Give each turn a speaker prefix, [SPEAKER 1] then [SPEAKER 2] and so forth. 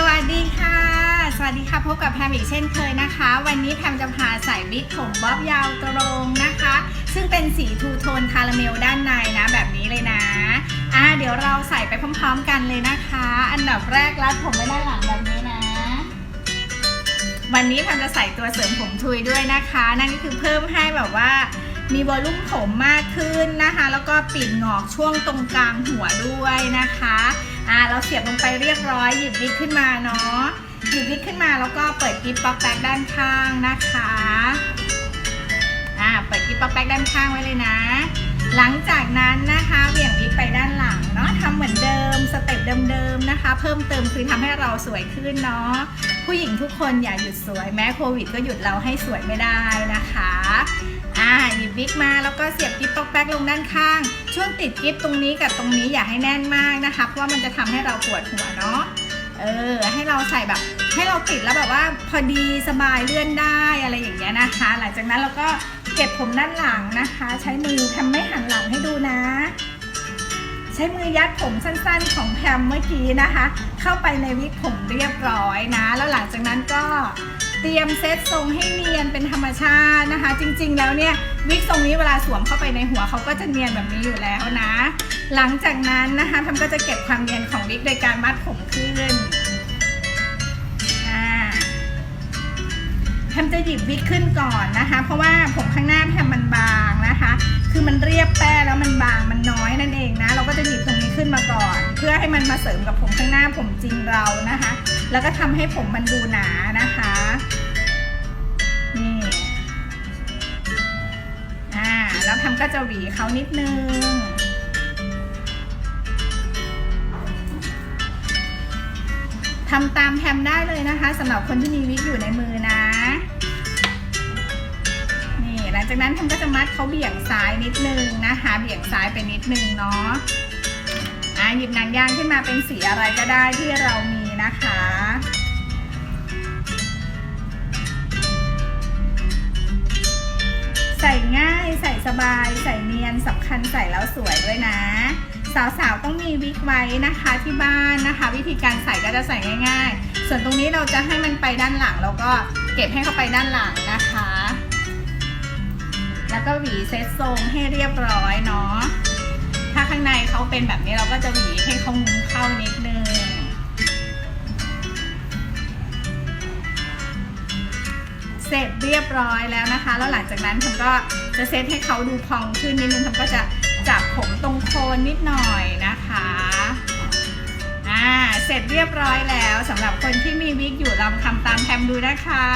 [SPEAKER 1] สวัสดีค่ะ สวัสดีค่ะ พบกับแพมอีกเช่นเคยนะคะ วันนี้แพมจะพาใส่วิกผมบ๊อบยาวตรงนะคะ ซึ่งเป็นสีทูโทนคาราเมลด้านในนะแบบนี้เลยนะอะเดี๋ยวเราใส่ไปพร้อมๆกันเลยนะคะ อันดับแรกรัดผมไว้ด้านหลังแบบนี้นะ วันนี้แพมจะใส่ตัวเสริมผมทุยด้วยนะคะ นั่นก็คือเพิ่มให้แบบว่ามีวอลลุ่มผมมากขึ้นนะคะ แล้วก็ปิดหงอกช่วงตรงกลางหัวด้วยนะคะ อ่าเราเสียบลงไปเรียบร้อย หยิบวิกขึ้นมาเนาะหยิบวิกขึ้นมาแล้วก็เปิดกิ๊บป๊อกแป๊กด้านข้างนะคะอ่าเปิดกิ๊บป๊อกแป๊กด้านข้างไว้เลยนะ หลังจากนั้นนะคะเหวี่ยงวิกไปด้านหลังเนาะทำเหมือนเดิมสเต็ปเดิมๆนะคะ เพิ่มเติมคือทำให้เราสวยขึ้นเนาะผู้หญิงทุกคนอย่าหยุดสวยแม้โควิดก็หยุดเราให้สวยไม่ได้นะคะ กมาแล้วก็เสียบกิ๊บป๊อกแป๊กลงด้านข้าง ช่วงติดกิ๊บตรงนี้กับตรงนี้อย่าให้แน่นมากนะคะ เพราะว่ามันจะทำให้เราปวดหัวเนาะเออให้เราใส่แบบให้เราติดแล้วแบบว่าพอดีสบายเลื่อนได้อะไรอย่างเงี้ยนะคะ หลังจากนั้นเราก็เก็บผมด้านหลังนะคะ ใช้มือทำไม่หั ใช้มือยัดผมสั้นๆของแพมเมื่อกี้นะคะ เข้าไปในวิกผมเรียบร้อยนะ แล้วหลังจากนั้นก็เตรียมเซตทรงให้เนียนเป็นธรรมชาตินะคะ จริงๆ แล้วเนี่ยวิกทรงนี้เวลาสวมเข้าไปในหัวเขาก็จะเนียนแบบนี้อยู่แล้วนะ หลังจากนั้นนะคะแพมก็จะเก็บความเนียนของวิกโดยการมัดผมขึ้นอ่าแพมจะหยิบวิกขึ้นก่อนนะคะ เพราะว่าผมข้างหน้าแพมมันบางนะคะ คือมันเรียบแป้แล้วมันบางมันน้อยนั่นเองนะ จะหยิบตรงนี้ขึ้นมาก่อน เพื่อให้มันมาเสริมกับผมข้างหน้าผมจริงเรานะคะ แล้วก็ทำให้ผมมันดูหนานะคะนี่อ่าแล้วทำก็จะหวีเขานิดนึงทำตามแพมได้เลยนะคะสำหรับคนที่มีวิกอยู่ในมือนะ จากนั้นแพมก็จะมัดเขาเบี่ยงซ้ายนิดนึงนะคะ เบี่ยงซ้ายไปนิดนึงเนาะอะหยิบหนังยางขึ้นมาเป็นสีอะไรก็ได้ที่เรามีนะคะใส่ง่ายใส่สบายใส่เนียนสำคัญใส่แล้วสวยด้วยนะ สาวๆต้องมีวิกไว้นะคะที่บ้านนะคะ วิธีการใส่ก็จะใส่ง่าย ๆ ส่วนตรงนี้เราจะให้มันไปด้านหลังแล้วก็เก็บให้เข้าไปด้านหลังนะคะ แล้วก็หวีเซตทรงให้เรียบร้อยเนาะ ถ้าข้างในเขาเป็นแบบนี้เราก็จะหวีให้เขามุมเข้านิดนึง เสร็จเรียบร้อยแล้วนะคะ แล้วหลังจากนั้นผมก็จะเซตให้เขาดูพองขึ้นนิดนึงผมก็จะจับผมตรงโคนนิดหน่อยนะคะอ่าเสร็จเรียบร้อยแล้วสำหรับคนที่มีวิกอยู่ลองทำตามแพมดูนะคะ